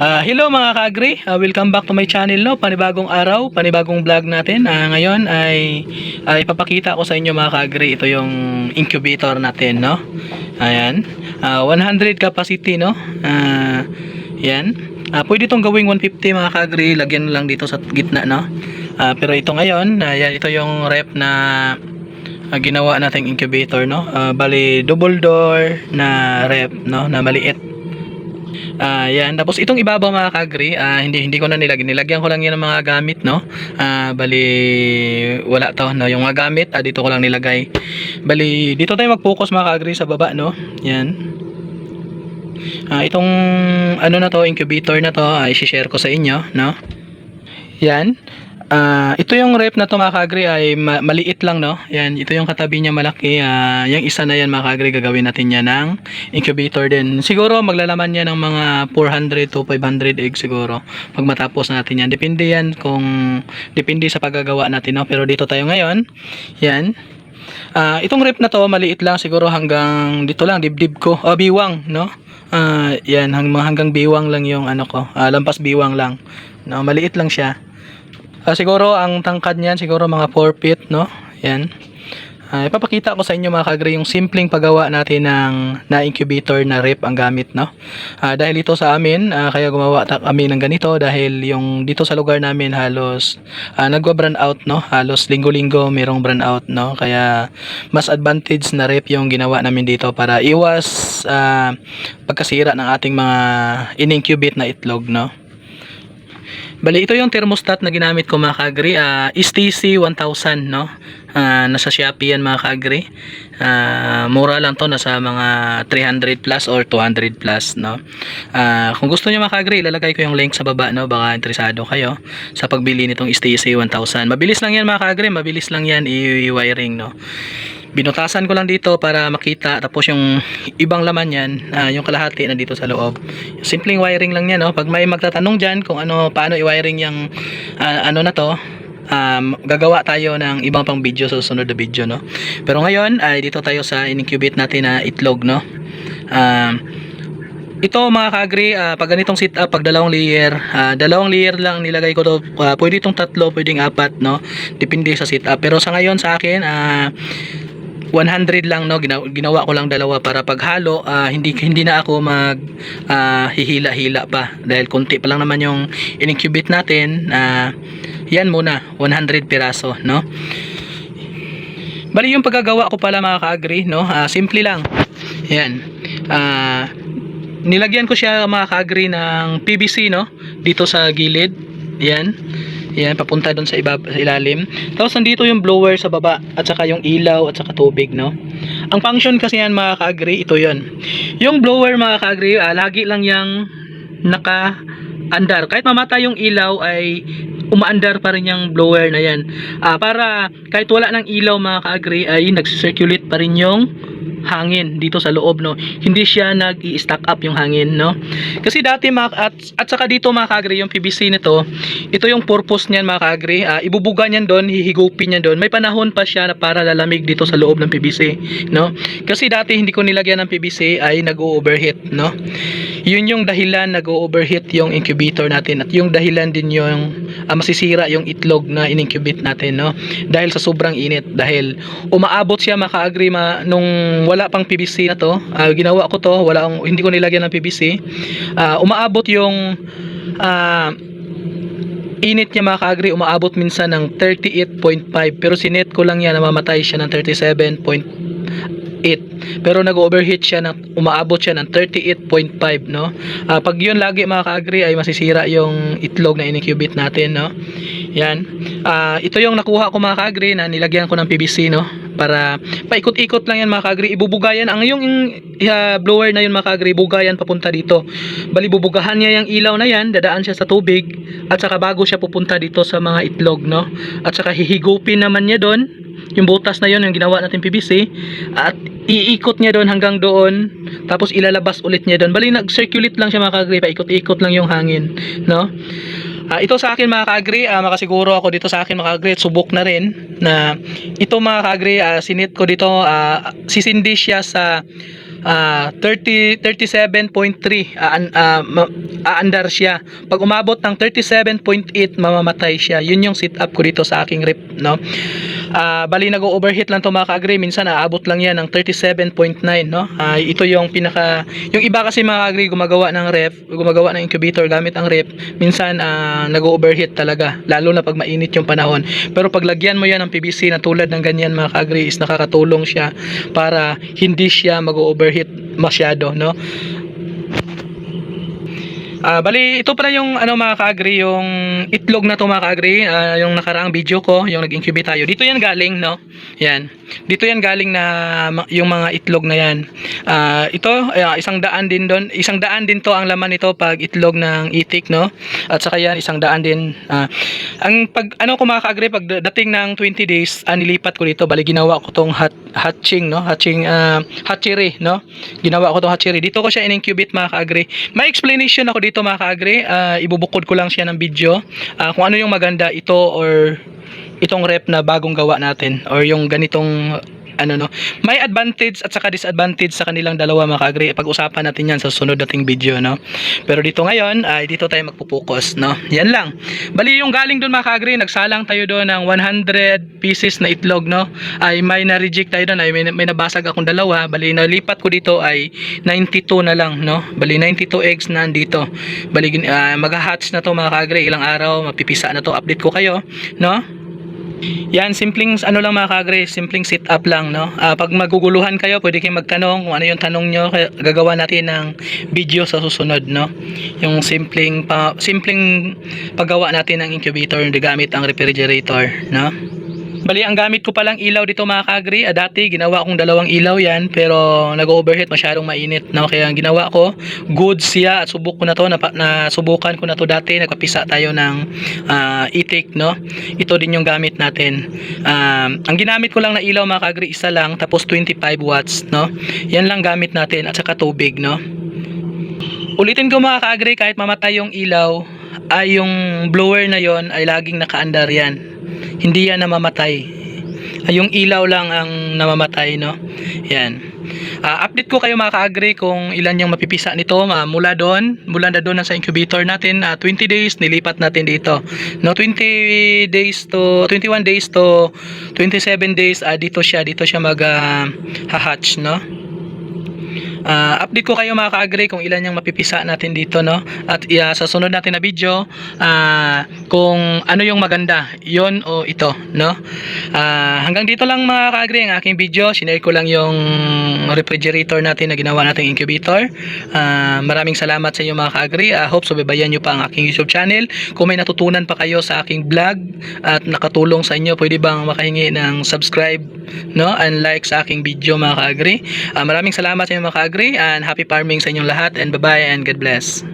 Ah, hello mga ka-agri, Ah, welcome back to my channel no. Panibagong araw, panibagong vlog natin. Ah, ngayon ay ay ipapakita ko sa inyo mga ka-agri ito yung incubator natin no. Ayan. Ah, 100 capacity no. Ah, yan. Ah, pwede itong gawing 150 mga ka-agri, lagyan lang dito sa gitna no. Ah, pero ito ngayon, yan, ito yung rep na ah, ginawa nating incubator no. Ah, bali double door na rep no, na maliit. Ah, yan. Tapos itong ibabaw mga kagri, ah, hindi hindi ko na nilagyan. Nilagyan ko lang yan ng mga gamit, no? Ah, bali wala to, no? Yung mga gamit, ah, dito ko lang nilagay. Bali dito tayo mag-focus mga kagri sa baba, no? Yan. Ah, itong ano na to, incubator na to, ah, i-share ko sa inyo, no? Yan. Ah, ito yung rep na to mga ay ma- maliit lang no. Yan, ito yung katabi niya malaki. Ah, yung isa na yan mga kagri gagawin natin yan ng incubator din. Siguro maglalaman yan ng mga 400 to 500 eggs siguro pag matapos natin yan. Depende yan kung depende sa paggagawa natin no. Pero dito tayo ngayon. Yan. Ah, itong rep na to maliit lang siguro hanggang dito lang dibdib ko. Ah, biwang no. Ah, yan hang, hanggang biwang lang yung ano ko. Ah, lampas biwang lang. No, maliit lang siya. Ah, siguro ang tangkad niyan siguro mga 4 feet, no? Yan. Ah, ipapakita ko sa inyo mga kagre yung simpleng paggawa natin ng na incubator na rep ang gamit, no? Ah, dahil ito sa amin, ah, kaya gumawa kami ng ganito dahil yung dito sa lugar namin halos ah, nagwa-brand out, no? Halos linggo-linggo mayroong brand out, no? Kaya mas advantage na rep yung ginawa namin dito para iwas ah, pagkasira ng ating mga in-incubate na itlog, no? Bali, ito yung thermostat na ginamit ko mga kagri. ah STC 1000, no? Ah, nasa Shopee yan mga kagri. Ah, mura lang to nasa mga 300 plus or 200 plus, no? Ah, kung gusto niyo mga kagri, ilalagay ko yung link sa baba, no? Baka interesado kayo sa pagbili nitong STC 1000. Mabilis lang yan mga kagri, mabilis lang yan i-wiring, no? Binutasan ko lang dito para makita tapos yung ibang laman yan ah, yung kalahati na dito sa loob simpleng wiring lang yan no? pag may magtatanong dyan kung ano paano i-wiring yung ah, ano na to um, gagawa tayo ng ibang pang video sa susunod na video no pero ngayon ay dito tayo sa in-incubate natin na itlog no um, ito mga kagri, ah, pag ganitong sit up, pag dalawang layer, ah, dalawang layer lang nilagay ko to, ah, pwede itong tatlo, pwedeng apat, no? Depende sa sit up. Pero sa ngayon sa akin, ah, 100 lang no? Ginawa, ko lang dalawa para paghalo. Ah, hindi hindi na ako mag ah, hihila-hila pa. Dahil konti pa lang naman yung in-incubate natin. Ah, yan muna 100 piraso no? Bali yung paggagawa ko pala mga ka-agree no? Ah, simple lang. Yan. Ah nilagyan ko siya mga ka-agree ng PVC no? Dito sa gilid. Yan yan papunta doon sa, ibab sa ilalim. Tapos nandito yung blower sa baba at saka yung ilaw at saka tubig no? Ang function kasi yan mga ka-agree ito yon yung blower mga ka-agree ah, lagi lang yung naka andar kahit mamatay yung ilaw ay umaandar pa rin yung blower na yan. Ah, para kahit wala ng ilaw mga ka-agree ay nag-circulate pa rin yung hangin dito sa loob no? Hindi siya nag-i-stack up yung hangin no? Kasi dati mga at, at saka dito mga ka-agree yung PVC nito ito yung purpose niyan mga ka-agree Ah, ibubuga niyan doon hihigupin niyan doon. May panahon pa siya na para lalamig dito sa loob ng PVC no? Kasi dati hindi ko nilagyan ng PVC ay nag-overheat no? Yun yung dahilan nag-overheat yung incubator natin at yung dahilan din yung ah, masisira yung itlog na in-incubate natin no? Dahil sa sobrang init dahil umaabot siya maka-agree ma, nung wala pang PVC na to. Ah, ginawa ko to wala akong- hindi ko nilagyan ng PVC Ah, umaabot yung ah, init niya mga ka-agree umaabot minsan ng 38.5 pero sinet ko lang yan namamatay siya ng 37.8 pero nag-overheat siya ng umaabot siya ng 38.5 no? Ah, pag yun lagi mga ka-agree ay masisira yung itlog na in-incubate natin no? Yan. Ah, ito yung nakuha ko mga ka-agree na nilagyan ko ng PVC no para paikot-ikot lang yan mga ka-agree ibubugayan ang yung uh, blower na yun mga ka-agree bugayan papunta dito. Bali bubugahan niya yung ilaw na yan dadaan siya sa tubig at saka bago siya pupunta dito sa mga itlog no? At saka hihigupin naman niya doon yung butas na yun yung ginawa natin PVC at iikot niya doon hanggang doon tapos ilalabas ulit niya doon. Bali nag-circulate lang siya mga ka-agree paikot-ikot lang yung hangin no Ah, ito sa akin mga ka-agree, ah, makasiguro ako dito sa akin mga ka-agree, at subok na rin na ito mga ka-agree, ah, sinit ko dito, ah, sisindi siya sa ah, 30 37.3 aan ah, ma- aandar siya. Pag umabot ng 37.8 mamamatay siya. Yun yung sit up ko dito sa aking rep, no? Ah, bali nag-overheat lang to mga ka-agree. Minsan aabot lang yan ng 37.9, no? Ah, ito yung pinaka yung iba kasi mga ka-agree gumagawa ng ref, gumagawa ng incubator gamit ang ref. Minsan ah, nag-overheat talaga, lalo na pag mainit yung panahon. Pero pag lagyan mo yan ng PVC na tulad ng ganyan mga ka-agree is nakakatulong siya para hindi siya mag-overheat masyado, no? Ah, bali, ito pala yung ano mga ka-agree, yung itlog na to mga ka-agree, ah, yung nakaraang video ko, yung nag-incubate tayo. Dito yan galing, no? Yan. Dito yan galing na yung mga itlog na yan. Ah, ito, ah, isang daan din doon. Isang daan din to ang laman nito pag itlog ng itik, no? At saka yan, isang daan din. ah, ang pag, ano ko mga ka-agree, pag dating ng 20 days, ah, nilipat ko dito. Bali, ginawa ko tong hat, hatching, no? Hatching, ah, hatchery, no? Ginawa ko tong hatchery. Dito ko siya in-incubate mga ka-agree. May explanation ako dito mga ka-agree. Ah, ibubukod ko lang siya ng video. Ah, kung ano yung maganda, ito or itong rep na bagong gawa natin or yung ganitong ano no? May advantage at saka disadvantage sa kanilang dalawa mga pag-usapan natin yan sa susunod nating video no? Pero dito ngayon ay dito tayo magpo-focus no? Yan lang. Bali yung galing doon mga nagsalang tayo doon ng 100 pieces na itlog no? Ay may na-reject tayo doon. Ay may, may nabasag akong dalawa. Bali nalipat ko dito ay 92 na lang no? Bali 92 eggs na andito. Bali uh, mag-hatch na to mga ilang araw mapipisa na to. Update ko kayo no yan, simpleng ano lang mga kagre, simpleng sit up lang, no? Ah, pag maguguluhan kayo, pwede kayong magtanong kung ano yung tanong nyo, kaya gagawa natin ng video sa susunod, no? Yung simpleng pa, simpleng paggawa natin ng incubator gamit ang refrigerator, no? Bali, ang gamit ko palang ilaw dito mga kagri, ah, dati ginawa kong dalawang ilaw yan, pero nag-overheat, masyadong mainit, no? Kaya ang ginawa ko, good siya, at subok ko na to, na, na subukan ko na to dati, nagpapisa tayo ng ah, itik, no? Ito din yung gamit natin. Um, ang ginamit ko lang na ilaw mga kagri, isa lang, tapos 25 watts, no? Yan lang gamit natin, at saka tubig, no? Ulitin ko mga kaagri, kahit mamatay yung ilaw, ay yung blower na yon ay laging nakaandar yan. Hindi yan namamatay. Ay yung ilaw lang ang namamatay, no? Yan. Ah, update ko kayo mga kaagri kung ilan yung mapipisa nito ah, mula doon, mula na doon sa incubator natin, ah, 20 days nilipat natin dito. No, 20 days to 21 days to 27 days ah, dito siya, dito siya mag ah, hatch, no? Ah, update ko kayo mga ka-agree kung ilan yung mapipisa natin dito no? At iya sa sunod natin na video ah, kung ano yung maganda yon o ito no? Ah, hanggang dito lang mga ka-agree ang aking video. Sinare ko lang yung refrigerator natin na ginawa nating incubator. Ah, maraming salamat sa inyo mga ka-agree I hope subaybayan nyo pa ang aking youtube channel. Kung may natutunan pa kayo sa aking vlog at nakatulong sa inyo pwede bang makahingi ng subscribe no? And like sa aking video mga ka-agree Ah, maraming salamat sa inyo mga ka-agree and happy farming sa inyong lahat and bye bye and God bless